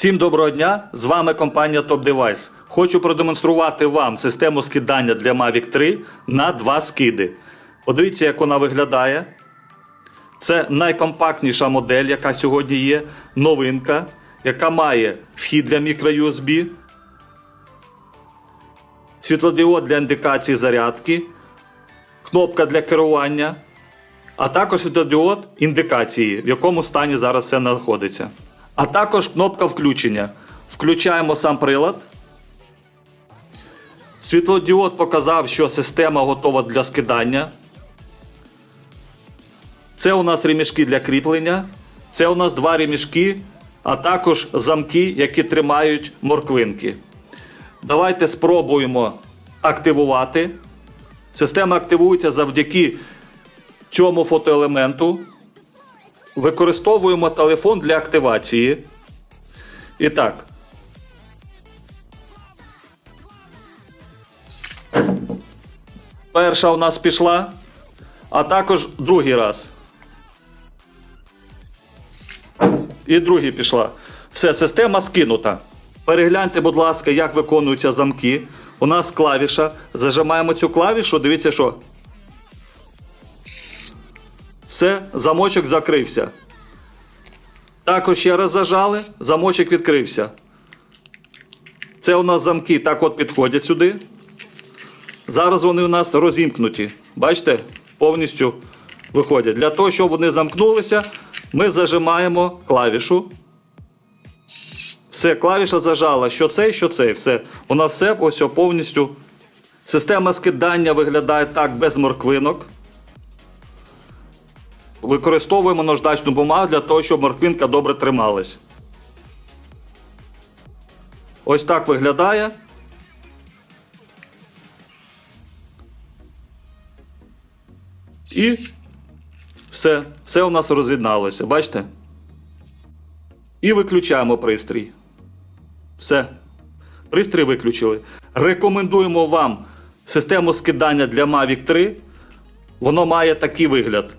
Всім доброго дня! З вами компанія Top Device. Хочу продемонструвати вам систему скидання для Mavic 3 на два скиди. Подивіться, як вона виглядає. Це найкомпактніша модель, яка сьогодні є. Новинка, яка має вхід для microUSB, світлодіод для індикації зарядки, кнопка для керування, а також світлодіод індикації, в якому стані зараз все знаходиться. А також кнопка включення. Включаємо сам прилад. Світлодіод показав, що система готова для скидання. Це у нас ремішки для кріплення. Це у нас два ремішки, а також замки, які тримають морквинки. Давайте спробуємо активувати. Система активується завдяки цьому фотоелементу. Використовуємо телефон для активації. І так. Перша у нас пішла, а також другий раз. І другий пішла. Все, система скинута. Перегляньте, будь ласка, як виконуються замки. У нас клавіша. Зажимаємо цю клавішу, дивіться, що. Все, замочок закрився. Також ще раз зажали, замочок відкрився. Це у нас замки так от підходять сюди. Зараз вони у нас розімкнуті. Бачите, повністю виходять. Для того, щоб вони замкнулися, ми зажимаємо клавішу. Все, клавіша зажала, що цей, що цей. Все. Вона все ось повністю. Система скидання виглядає так без морквинок. Використовуємо наждачну бумагу для того, щоб морквинка добре трималась. Ось так виглядає. І все, все у нас роз'єдналося, бачите? І виключаємо пристрій. Все. Пристрій виключили. Рекомендуємо вам систему скидання для Mavic 3. Воно має такий вигляд.